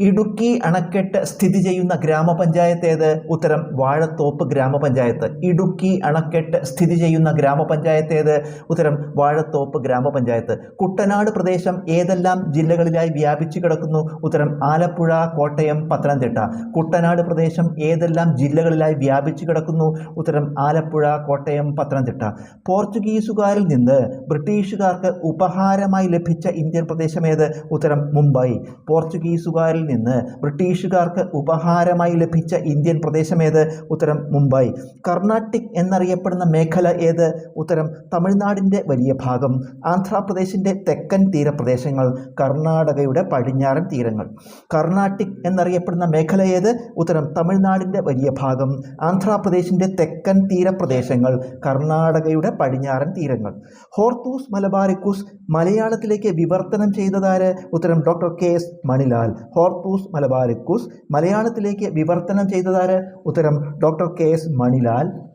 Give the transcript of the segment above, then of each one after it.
ഇടുക്കി അണക്കെട്ട് സ്ഥിതി ചെയ്യുന്ന ഗ്രാമപഞ്ചായത്ത് ഏത്? ഉത്തരം വാഴത്തോപ്പ് ഗ്രാമപഞ്ചായത്ത്. ഇടുക്കി അണക്കെട്ട് സ്ഥിതി ചെയ്യുന്ന ഗ്രാമപഞ്ചായത്ത് ഏത്? ഉത്തരം വാഴത്തോപ്പ് ഗ്രാമപഞ്ചായത്ത്. കുട്ടനാട് പ്രദേശം ഏതെല്ലാം ജില്ലകളിലായി വ്യാപിച്ചു കിടക്കുന്നു? ഉത്തരം ആലപ്പുഴ കോട്ടയം പത്തനംതിട്ട. കുട്ടനാട് പ്രദേശം ഏതെല്ലാം ജില്ലകളിലായി വ്യാപിച്ചു കിടക്കുന്നു? ഉത്തരം ആലപ്പുഴ കോട്ടയം പത്തനംതിട്ട. പോർച്ചുഗീസുകാരിൽ നിന്ന് ബ്രിട്ടീഷുകാർക്ക് ഉപഹാരമായി ലഭിച്ച ഇന്ത്യൻ പ്രദേശം ഏത്? ഉത്തരം മുംബൈ. പോർച്ചുഗീസുകാരിൽ നിന്ന് ബ്രിട്ടീഷുകാർക്ക് ഉപഹാരമായി ലഭിച്ച ഇന്ത്യൻ പ്രദേശം ഏത്? ഉത്തരം മുംബൈ. കർണാട്ടിക് എന്നറിയപ്പെടുന്ന മേഖല ഏത്? ഉത്തരം തമിഴ്നാടിന്റെ വലിയ ഭാഗം. ആന്ധ്രാപ്രദേശിന്റെ തെക്കൻ തീരപ്രദേശങ്ങൾ. കർണാടകയുടെ പടിഞ്ഞാറൻ തീരങ്ങൾ. കർണാട്ടിക് എന്നറിയപ്പെടുന്ന മേഖല ഏത്? ഉത്തരം തമിഴ്നാടിന്റെ വലിയ ഭാഗം. ആന്ധ്രാപ്രദേശിന്റെ തെക്കൻ തീരപ്രദേശങ്ങൾ. കർണാടകയുടെ പടിഞ്ഞാറൻ തീരങ്ങൾ. ഹോർത്തൂസ് മലബാരിക്കൂസ് മലയാളത്തിലേക്ക് വിവർത്തനം ചെയ്തതാര്? ഉത്തരം doctor K S Manilal. Hortus Malabaricus മലയാളത്തിലേക്ക് വിവർത്തനം ചെയ്തതാര്? ഉത്തരം ഡോക്ടർ കെ എസ് മണിലാൽ.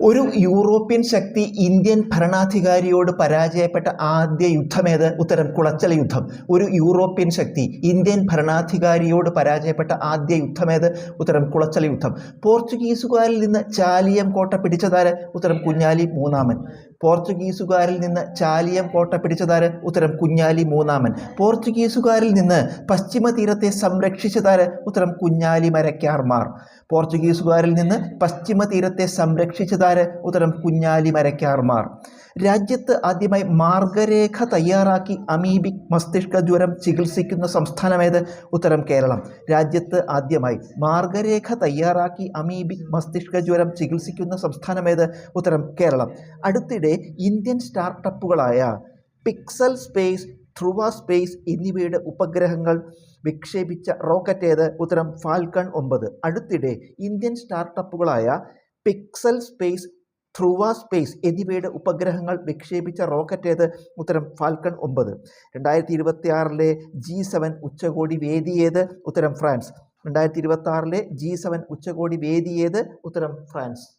ഒരു യൂറോപ്യൻ ശക്തി ഇന്ത്യൻ ഭരണാധികാരിയോട് പരാജയപ്പെട്ട ആദ്യ യുദ്ധമേത് ഉത്തരം കുളച്ചൽ യുദ്ധം. ഒരു യൂറോപ്യൻ ശക്തി ഇന്ത്യൻ ഭരണാധികാരിയോട് പരാജയപ്പെട്ട ആദ്യ യുദ്ധമേത് ഉത്തരം കുളച്ചൽ യുദ്ധം. പോർച്ചുഗീസുകാരിൽ നിന്ന് ചാലിയം കോട്ട പിടിച്ചതാര്? ഉത്തരം കുഞ്ഞാലി മൂന്നാമൻ. പോർച്ചുഗീസുകാരിൽ നിന്ന് ചാലിയം കോട്ട പിടിച്ചതാര്? ഉത്തരം കുഞ്ഞാലി മൂന്നാമൻ. പോർച്ചുഗീസുകാരിൽ നിന്ന് പശ്ചിമ തീരത്തെ സംരക്ഷിച്ചതാര്? ഉത്തരം കുഞ്ഞാലി മരക്കാർമാർ. പോർച്ചുഗീസുകാരിൽ നിന്ന് പശ്ചിമ തീരത്തെ സംരക്ഷിച്ചതാര്? ഉത്തരം കുഞ്ഞാലി മരക്കാർമാർ. രാജ്യത്ത് ആദ്യമായി മാർഗരേഖ തയ്യാറാക്കി അമീബിക് മസ്തിഷ്ക ജ്വരം ചികിത്സിക്കുന്ന സംസ്ഥാനമേത്? ഉത്തരം കേരളം. രാജ്യത്ത് ആദ്യമായി മാർഗരേഖ തയ്യാറാക്കി അമീബിക് മസ്തിഷ്ക ജ്വരം ചികിത്സിക്കുന്ന സംസ്ഥാനമേത്? ഉത്തരം കേരളം. അടുത്തിടെ ഇന്ത്യൻ സ്റ്റാർട്ടപ്പുകളായ പിക്സൽ സ്പേസ് ധ്രുവ സ്പേസ് എന്നിവയുടെ ഉപഗ്രഹങ്ങൾ വിക്ഷേപിച്ച റോക്കറ്റ് ഏത്? ഉത്തരം ഫാൽക്കൺ ഒമ്പത്. അടുത്തിടെ ഇന്ത്യൻ സ്റ്റാർട്ടപ്പുകളായ പിക്സൽ സ്പേസ് ധ്രുവ സ്പേസ് എന്നിവയുടെ ഉപഗ്രഹങ്ങൾ വിക്ഷേപിച്ച റോക്കറ്റ് ഏത്? ഉത്തരം ഫാൽക്കൺ ഒമ്പത്. രണ്ടായിരത്തി ഇരുപത്തി ആറിലെ ജി സെവൻ ഉച്ചകോടി വേദി ഏത്? ഉത്തരം ഫ്രാൻസ്. രണ്ടായിരത്തി ഇരുപത്തി ആറിലെ ജി സെവൻ ഉച്ചകോടി വേദി ഏത്? ഉത്തരം ഫ്രാൻസ്.